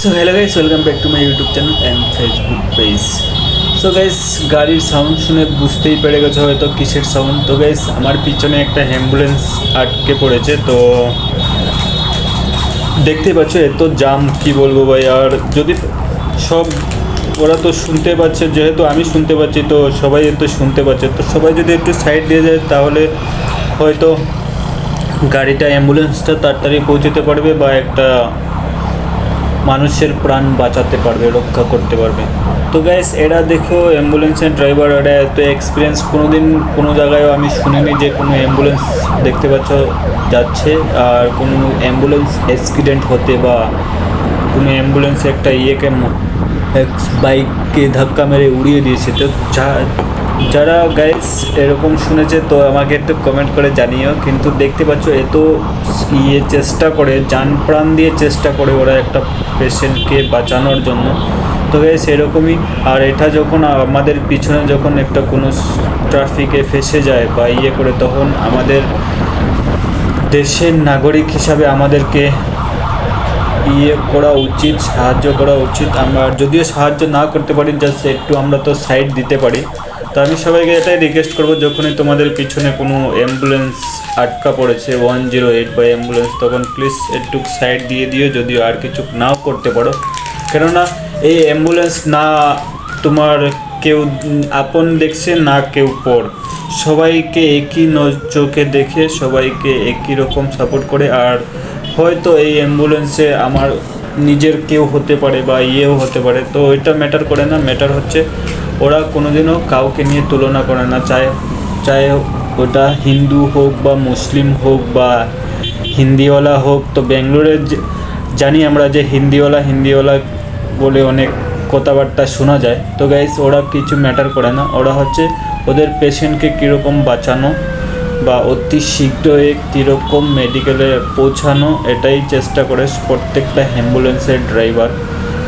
So hello guys welcome back to my YouTube channel and Facebook page so guys গাড়ির sound শুনে বুঝতেই পেরে গেছো হয়তো কিসের সাউন্ড তো গাইস আমার পিছনে একটা অ্যাম্বুলেন্স আটকে পড়েছে, তো দেখতেই পাচ্ছ, এত জাম কি বলব ভাই, আর যদি সব ওরা তো শুনতে পাচ্ছে, যেহেতু আমি শুনতে পাচ্ছি, তো সবাই তো শুনতে পাচ্ছে। তো সবাই যদি একটু সাইড দিয়ে যায়, তাহলে হয়তো গাড়িটা অ্যাম্বুলেন্সটা তাড়াতাড়ি পৌঁছতে পারবে বা একটা মানুষের প্রাণ বাঁচাতে পারবে, রক্ষা করতে পারবে। তো গ্যাস এরা দেখো অ্যাম্বুলেন্সের ড্রাইভার এরা এত এক্সপিরিয়েন্স কোনো দিন কোনো জায়গায়ও আমি শুনিনি যে কোনো অ্যাম্বুলেন্স দেখতে পাচ্ছ, যাচ্ছে। আর কোনো অ্যাম্বুলেন্স অ্যাক্সিডেন্ট হতে বা কোনো অ্যাম্বুলেন্স একটা ইয়েকে বাইককে ধাক্কা মেরে উড়িয়ে দিয়েছে। তো যা যারা গাইস এরকম শুনেছে, তো আমাকে একটু কমেন্ট করে জানিও। কিন্তু দেখতে পাচ্ছ এত ইয়ে চেষ্টা করে, যান প্রাণ দিয়ে চেষ্টা করে ওরা একটা পেশেন্টকে বাঁচানোর জন্য। তো গাইস এরকমই। আর এটা যখন আমাদের পিছনে যখন একটা কোনো ট্রাফিকে ফেসে যায় বা ইয়ে করে, তখন আমাদের দেশের নাগরিক হিসাবে আমাদেরকে ইয়ে করা উচিত, সাহায্য করা উচিত। আমরা যদিও সাহায্য না করতে পারি জাস্ট একটু আমরা তো সাইড দিতে পারি। তো আমি সবাইকে এটাই রিকোয়েস্ট করব, যখনই তোমাদের পিছনে কোনো অ্যাম্বুলেন্স আটকা পড়েছে ওয়ান জিরো এইট বা অ্যাম্বুলেন্স তখন প্লিজ একটু সাইড দিয়ে দিও, যদিও আর কিছু নাও করতে পারো। কেননা এই অ্যাম্বুলেন্স না তোমার কেউ আপন দেখছে, না কেউ পর। সবাইকে একই চোখে দেখে, সবাইকে একই রকম সাপোর্ট করে। আর হয়তো এই অ্যাম্বুলেন্সে আমার নিজের কেউ হতে পারে বা ইয়েও হতে পারে, তো এটা ম্যাটার করে না। ম্যাটার হচ্ছে ওরা কোনোদিনও কাউকে নিয়ে তুলনা করে না। চায় চায় ওটা হিন্দু হোক বা মুসলিম হোক বা হিন্দিওয়ালা হোক, তো ব্যাঙ্গালোরে জানি আমরা যে হিন্দিওয়ালা হিন্দিওয়ালা বলে অনেক কথাবার্তা শোনা যায়। তো গাইস ওরা কিছু ম্যাটার করে না। ওরা হচ্ছে ওদের পেশেন্টকে কীরকম বাঁচানো বা অতি শীঘ্রই কীরকম মেডিকেলে পৌঁছানো, এটাই চেষ্টা করে প্রত্যেকটা অ্যাম্বুলেন্সের ড্রাইভার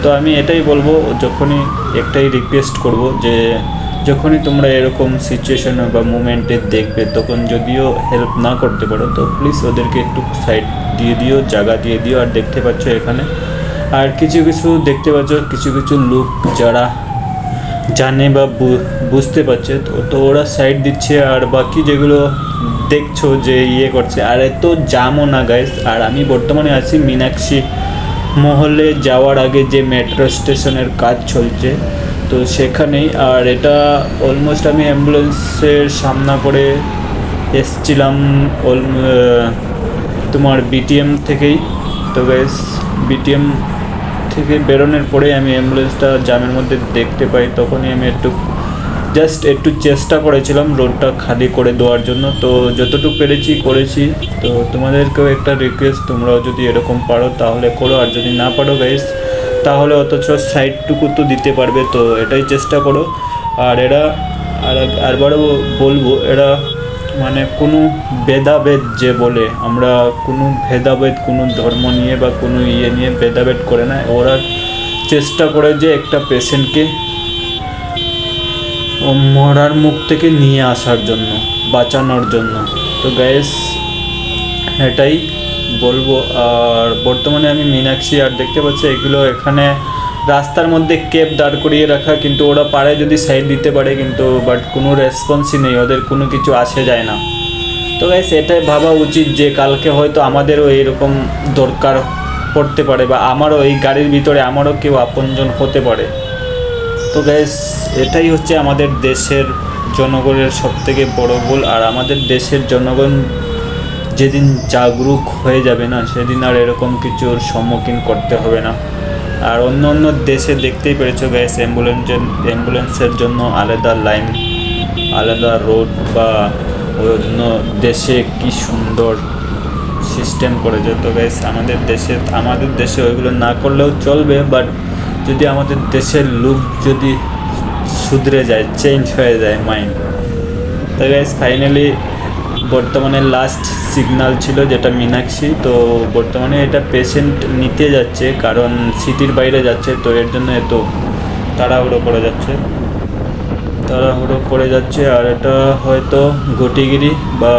তো আমি এটাই বলব, যখনই একটাই রিকোয়েস্ট করব যে, যখনই তোমরা এরকম সিচুয়েশনে বা মুমেন্টে দেখবে, তখন যদিও হেল্প না করতে পারো, তো প্লিজ ওদেরকে একটু সাইড দিয়ে দিও, জায়গা দিয়ে দিও, আর দেখতে পাচ্ছ এখানে। আর কিছু কিছু দেখতে পাচ্ছ, কিছু কিছু লোক যারা জানে বা বুঝতে পারছে, তো তো ওরা সাইড দিচ্ছে, আর বাকি যেগুলো দেখছ যে ইয়ে করছে, আর এত জামও না গাইস আর আমি বর্তমানে আছি মীনাক্ষী মহলে যাওয়ার আগে যে মেট্রো স্টেশনের কাজ চলছে, তো সেখানেই, আর এটা অলমোস্ট আমি অ্যাম্বুলেন্সের সামনা করে এসছিলাম তোমার বিটিএম থেকেই। তো গাইস বিটিএম থেকে বেরোনোর পরে আমি অ্যাম্বুলেন্সটা জামের মধ্যে দেখতে পাই, তখনই আমি একটু জাস্ট একটু চেষ্টা করেছিলাম রোডটা খালি করে দেওয়ার জন্য। তো যতটুকু পেরেছি, করেছি। তো তোমাদেরকেও একটা রিকোয়েস্ট তোমরাও যদি এরকম পারো তাহলে করো। আর যদি না পারো গাইস তাহলে অথচ সাইডটুকু তো দিতে পারবে। তো এটাই চেষ্টা করো। আর এরা, আর আরবারও বলব, এরা মানে কোনো ভেদাভেদ যে বলে, আমরা কোনো ভেদাভেদ, কোনো ধর্ম নিয়ে বা কোনো ইয়ে নিয়ে ভেদাভেদ করে না। ওরা চেষ্টা করে যে একটা পেশেন্টকে মরার মুখ থেকে নিয়ে আসার জন্য, বাঁচানোর জন্য। তো গ্যাস এটাই বলব। আর বর্তমানে আমি মীনাক্ষী, আর দেখতে পাচ্ছি এগুলো এখানে রাস্তার মধ্যে কেপ দাঁড় করিয়ে রাখা, কিন্তু ওরা পারে যদি সাইড দিতে পারে কিন্তু বাট কোনো রেসপন্সই নেই, ওদের কোনো কিছু আসে যায় না। তো গাইস এটাই ভাবা উচিত যে কালকে হয়তো আমাদেরও এরকম দরকার পড়তে পারে, বা আমারও এই গাড়ির ভিতরে আমারও কেউ আপনজন হতে পারে। তো গ্যাস এটাই হচ্ছে আমাদের দেশের জনগণের সব থেকে বড় ভুল। আর আমাদের দেশের জনগণ যেদিন জাগরুক হয়ে যাবে না, সেদিন আর এরকম কিছুর সম্মুখীন করতে হবে না। আর অন্য অন্য দেশে দেখতেই পেরেছ গ্যাস অ্যাম্বুলেন্সের অ্যাম্বুলেন্সের জন্য আলাদা লাইন আলাদা রোড বা অন্য দেশে কি সুন্দর সিস্টেম করেছে। তো গ্যাস আমাদের দেশে আমাদের দেশে ওইগুলো না করলেও চলবে বাট যদি আমাদের দেশের লুক যদি শুধরে যায় চেঞ্জ হয়ে যায় মাইন্ড তো গ্যাস ফাইনালি বর্তমানে লাস্ট সিগনাল ছিল যেটা মীনাক্ষী। তো বর্তমানে এটা পেশেন্ট নিতে যাচ্ছে, কারণ সিটির বাইরে যাচ্ছে, তো এর জন্য এত তাড়াহুড়ো করে যাচ্ছে। তাড়াহুড়ো করে যাচ্ছে, আর এটা হয়তো ঘটিগিরি বা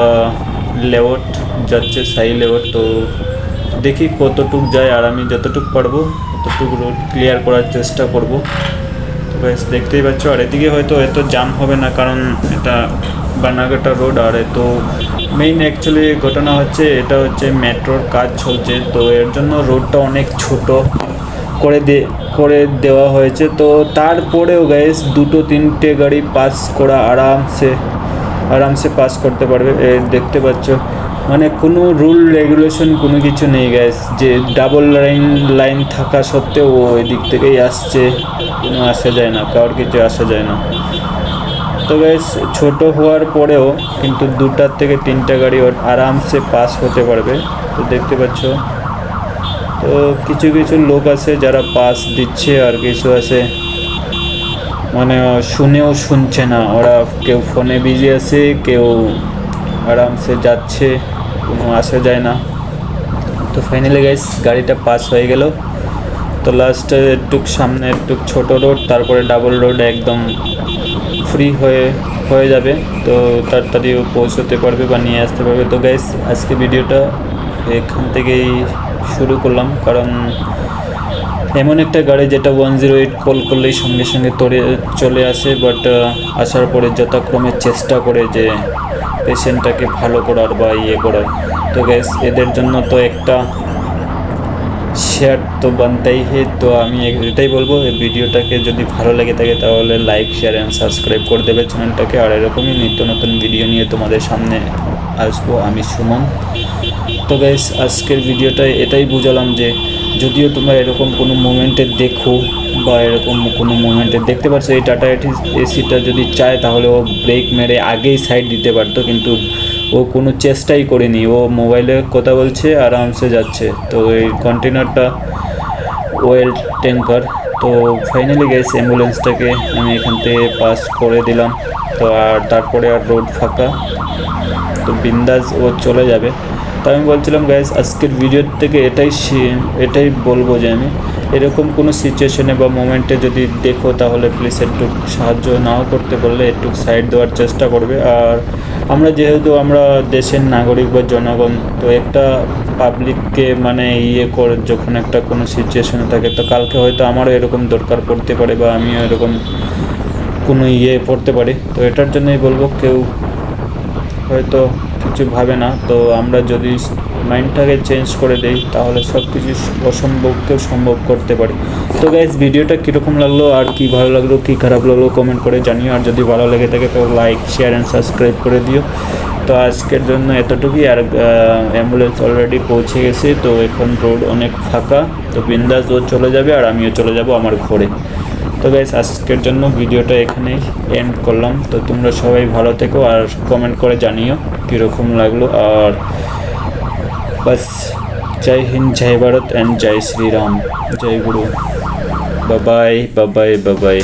লেওট যাচ্ছে, সাই লেওট তো দেখি কতটুক যায়, আর আমি যতটুক পারব যতটুকু রোড ক্লিয়ার করার চেষ্টা করব। তো বেশ, দেখতেই পাচ্ছ, আর এদিকে হয়তো এত জাম হবে না, কারণ এটা বানাঘাটা রোড আর এত মেইন অ্যাকচুয়ালি ঘটনা হচ্ছে, এটা হচ্ছে মেট্রোর কাজ চলছে। তো এর জন্য রোডটা অনেক ছোট করে দে, করে দেওয়া হয়েছে। তো তারপরেও গাইস দুটো তিনটে গাড়ি পাস করা আরামসে আরামসে পাস করতে পারবে। দেখতে পাচ্ছ মানে কোনো রুল রেগুলেশন কোনো কিছু নেই গ্যাস যে ডাবল লাইন লাইন থাকা সত্ত্বেও ও এদিক থেকেই আসছে, কোনো আসা যায় না, কারোর কিছু আসা যায় না। তো গ্যাস ছোট হওয়ার পরেও কিন্তু দুটার থেকে তিনটা গাড়ি ওর আরামসে পাস হতে পারবে। তো দেখতে পাচ্ছ। তো কিছু কিছু লোক আছে যারা পাস দিচ্ছে আর কিছু আছে। মানে শুনেও শুনছে না। ওরা কেউ ফোনে বিজি আছে, কেউ আরামসে যাচ্ছে, কোনো আসা যায় না। তো ফাইনালি গাইস গাড়িটা পাস হয়ে গেল। তো লাস্টে একটু সামনে একটু ছোট রোড তারপরে ডাবল রোড একদম ফ্রি হয়ে হয়ে যাবে। তো তাড়াতাড়িও পৌঁছতে পারবে বা নিয়ে আসতে পারবে। তো গাইস আজকে ভিডিওটা এখান থেকেই শুরু করলাম। কারণ এমন একটা গাড়ি যেটা ওয়ান জিরো এইট কল করলেই সঙ্গে সঙ্গে তরে, চলে আসে। বাট আসার পরে যথাক্রমে চেষ্টা করে যে পেশেন্টটাকে ভালো করার বা ইয়ে করার। তো গ্যাস এদের জন্য তো একটা শেয়ার তো বানতেই হে। তো আমি এটাই বলব, এই ভিডিওটাকে যদি ভালো লেগে থাকে তাহলে লাইক শেয়ার অ্যান্ড সাবস্ক্রাইব করে দেবে চ্যানেলটাকে আর এরকমই নিত্য নতুন ভিডিও নিয়ে তোমাদের সামনে আসব আমি, সুমন। তো গাইস আজকের ভিডিওটা এটাই বুঝালাম যে, যদিও তোমরা এরকম কোনো মোমেন্টে দেখো বা এরকম কোনো মোমেন্টে দেখতে পাচ্ছ এই টাটা এসিটা যদি চায় তাহলে ও ব্রেক মেরে আগেই সাইড দিতে পারতো, কিন্তু ও কোনো চেষ্টাই করেনি। ও মোবাইলে কথা বলছে, আরামসে যাচ্ছে। তো এই কন্টেনারটা ওয়েল ট্যাঙ্কার তো ফাইনালি গেছে অ্যাম্বুলেন্সটাকে আমি এখান থেকে পাস করে দিলাম। তো আর তারপরে আর রোড ফাঁকা। তো বিন্দাস ও চলে যাবে। তো আমি বলছিলাম গ্যাস আজকের ভিডিওর থেকে এটাই এটাই বলব যে আমি এরকম কোনো সিচুয়েশনে বা মোমেন্টে যদি দেখো, তাহলে প্লিজ একটু সাহায্য নাও করতে বললে, একটু সাইড দেওয়ার চেষ্টা করবে। আর আমরা যেহেতু আমরা দেশের নাগরিক বা জনগণ, তো একটা পাবলিককে মানে ইয়ে করে, যখন একটা কোনো সিচুয়েশনে থাকে, তো কালকে হয়তো আমারও এরকম দরকার পড়তে পারে বা আমিও এরকম কোনো ইয়ে পড়তে পারি। তো এটার জন্যই বলব, কেউ হয়তো কিছু ভাবে না, তো আমরা যদি মাইন্ডটাকে চেঞ্জ করে দেই, তাহলে সব কিছু অসম্ভবকেও সম্ভব করতে পারি। তো গাইজ ভিডিওটা কীরকম লাগল, আর কি ভালো লাগল, কি খারাপ লাগল কমেন্ট করে জানিও, আর যদি ভালো লেগে থাকে তো লাইক শেয়ার অ্যান্ড সাবস্ক্রাইব করে দিও। তো আজকের জন্য এতটুকুই, আর অ্যাম্বুলেন্স অলরেডি পৌঁছে গেছে, তো এখন রোড অনেক ফাঁকা, তো বিন্দাস ও চলে যাবে, আর আমিও চলে যাব আমার ঘরে। তো গাইস আজকের জন্য ভিডিওটা এখানেই এন্ড করলাম। তো তোমরা সবাই ভালো থেকো আর কমেন্ট করে জানিও কীরকম লাগল। আর বাস, জয় হিন্দ, জয় ভারত অ্যান্ড জয় শ্রীরাম। জয় গুরু। বাবাই বাবাই বাবাই